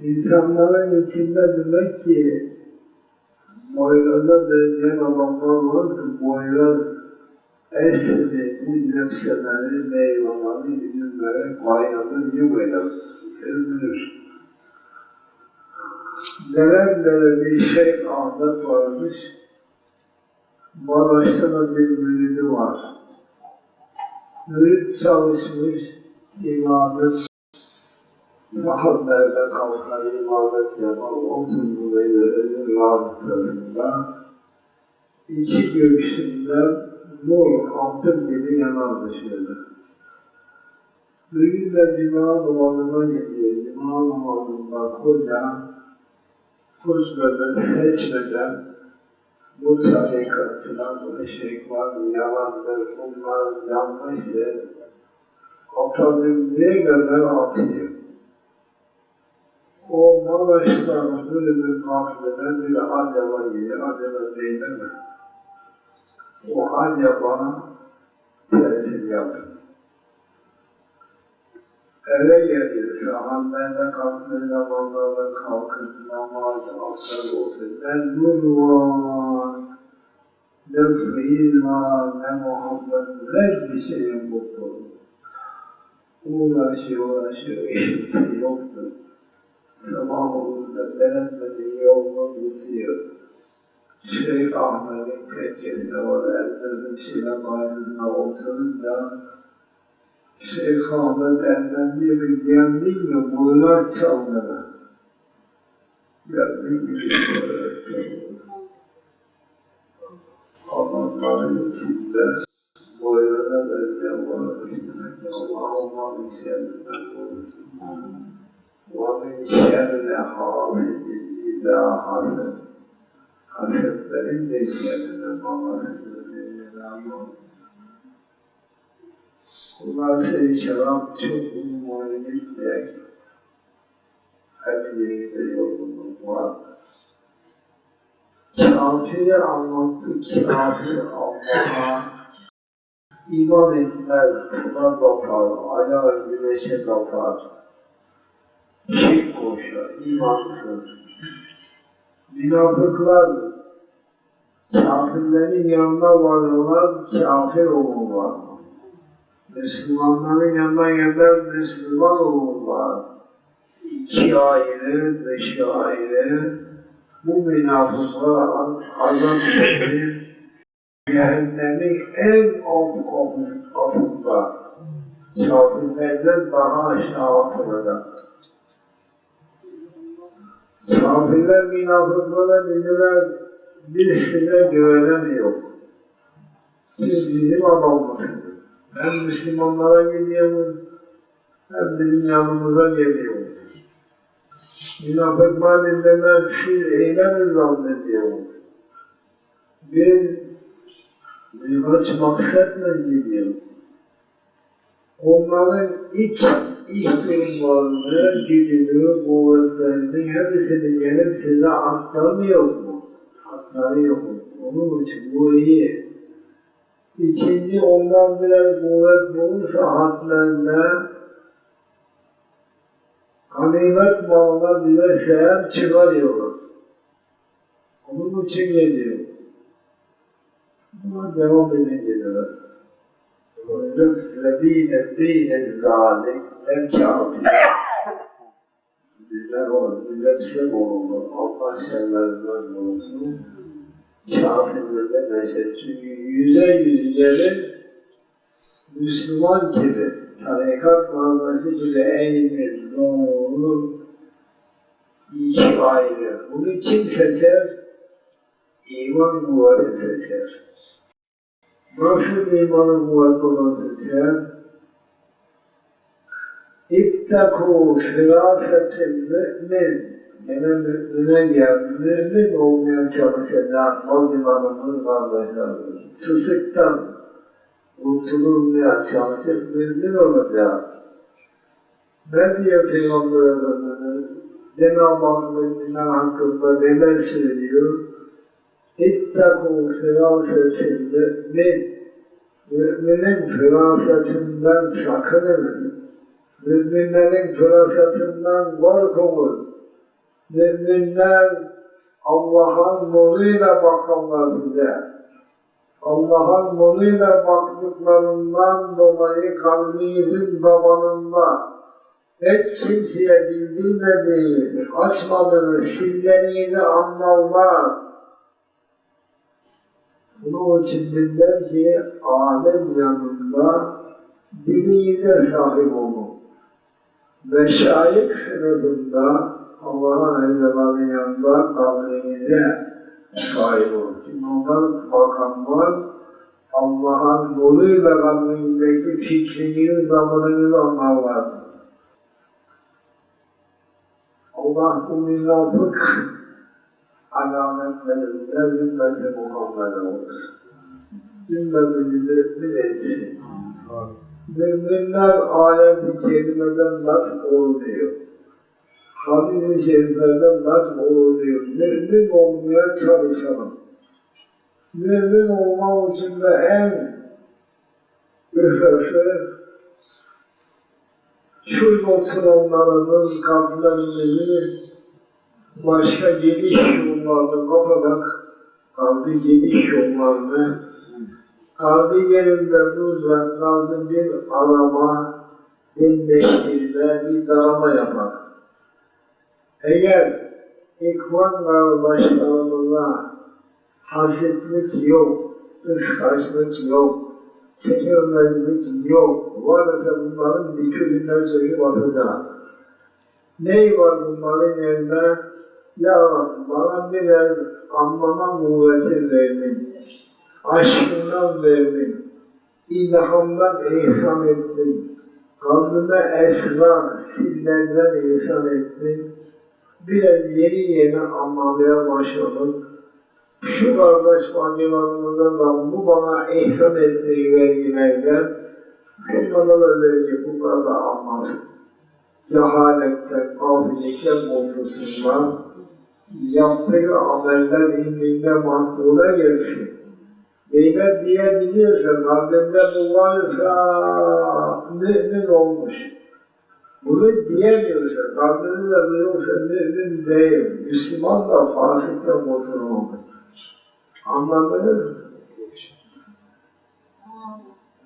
İnsanların içinde demek ki Poyraz'a benzeyen adamlar var ki Poyraz esnedi, zepseleri, meyveleri, üzümleri kaynadı diye böyle yazılır. Nerelere bir şey Ahmet varmış, Maraş'ta da bir müridi var. Mürid çalışmış, ibadet Muhammed'e kalka ibadet yapar, oturdu böyle özür rabıtasında. İçi göğsünden nur ampul gibi yanarmış böyle. Bugün de cuma namazına gidiyor. Cuma namazında koca, kocadan seçmeden bu tarikatçılar, bu şeyhler yalandır, bunlar yanlıştır. Atabildiği kadar atıyor. O Maraş'tan Mürüd'ün kalbine bir acaba geliyor, acaba mi? O acaba tesir yapıyor. Eve geliyor, sahanlarda kalktığı zamanlarda kalkıp namaz, aftar oldu. Ne nur var, ne feyiz var, ne muhabbet, hiçbir şey yok bu konu. Uğraşıyor, uğraşıyor, işittiği denetmediği yolunu geziyor. Şeyh Ahmet'in tekkesine var, bir şeyle karşısına oturunca Şeyh Ahmet elden diyor ki geldin mi boyraz çalmana. Geldin mi diyor boyraz çalmana. Amanların içinde boyraza benzeyen varmış demek ki Allah olmanın şerrinden korusun. وَمِنْ شَرِّ حَاسِدٍ اِذَا حَسَدٍ Hasetlerin de şerrinden babasını Cenab-ı Kulası şarap çok umumaya gitmeyek. Her yerinde yorgunluk var. Kafiri anlattık, kafir Allah'a iman etmez, buna tapar, ayağı güneşe tapar. Şirk koşar, imansız. Münafıklar kafirlerin yanına varırlar, kafir olurlar. Müslümanların yanına gelir, Müslüman olurlar. İki ayrı, dışı ayrı. Bu münafıklar azap edir. Cehennemin en alt kapısında. Kafirlerden daha aşağı atılacak. Kafirler münafıklara dediler, biz size güvenemiyor. Siz bizim adamlısınız. Hem Müslümanlara gidiyoruz, hem bizim yanımıza geliyoruz. Münafıklar dediler, siz eyle mi zannediyorsunuz? Biz birkaç maksatla gidiyoruz. Onların iç iç durumlarını, gücünü, kuvvetlerini hepsini gelip size aktarmıyor mu? Aktarıyor mu? Onun için bu iyi. İkinci ondan biraz kuvvet bulursa hatlarında ganimet malına bize seher çıkarıyorlar. Onun için geliyor. Buna devam edin dediler. Lübsledine beyne zâlik emkâbî. Bizler o, bizler kim olunur? Allah şerlerinden olsun. Kafirlerde neşet. Çünkü yüze yüz gelip Müslüman gibi, tarikat kardeşi gibi eğilir, doğrulur, iki ayrı. Bunu kim seçer? İman kuvveti seçer. Nasıl imanın kuvvetli olan seçer? İttakû firâsetil mü'min. Gene mümine gel, mümin olmaya çalışacak o imanımız kardeşlerdir. Fısıktan kurtulmaya çalışıp mümin olacak. Ne diyor Peygamber Efendimiz? Cenab-ı Hak müminler hakkında neler söylüyor? İttakû firâsetil mü'min. Müminin firasetinden sakının. Müminlerin firasetinden korkunuz. Müminler Allah'ın nuruyla bakanlar bize. Allah'ın nuruyla baktıklarından dolayı kalbinizin babanında hiç kimseye bildirmediği, açmadığınız sirlerinizi anlarlar. Bunun için dediler ki alem yanında dilinize sahip olun. Meşayik sınıfında Allah'ın eylemanın yanında kabrinize sahip olun. Çünkü onlar makamlar Allah'ın nuruyla kabrindeki fikriniz, zamanınızı anlarlar. Allah bu münafık alametlerinde ümmeti Muhammed'e olur. Ümmeti mümin etsin. Müminler ayet-i kerimeden nasıl oluyor? Hadis-i şeriflerden nasıl oluyor? Mümin olmaya çalışalım. Mümin olmak için de en kısası şurada oturanlarımız kalplerimizi başka geniş yollarda kapatak, kalbi geniş yollarını, kalbi yerinde duracak, kalbi bir arama, bir meşgirle, bir darama yapar. Eğer ikvan kardeşlerimize hasretlik yok, kıskançlık yok, çekilmezlik yok, varsa bunların bir külünden söküp atacak. Ney var bunların yerine? Ya bana biraz anlama kuvveti verdin. Aşkından verdin. İlhamdan ihsan ettin. Kalbime esrar, sillerden ihsan ettin. Biraz yeni yeni anlamaya başladım. Şu kardeş bacılarımızdan da bu bana ihsan ettiği vergilerden bunlara da verecek, bunlar da anlasın cehaletten, gafillikten kurtulsunlar. Yaptığı ameller indinde makbule gelsin. Gıybet diyebiliyorsa, kalbinde bu varsa mümin olmuş. Bunu diyemiyorsa, kalbinde de bu yoksa mümin değil. Müslüman da fasıktan kurtulmamış. Anladınız mı?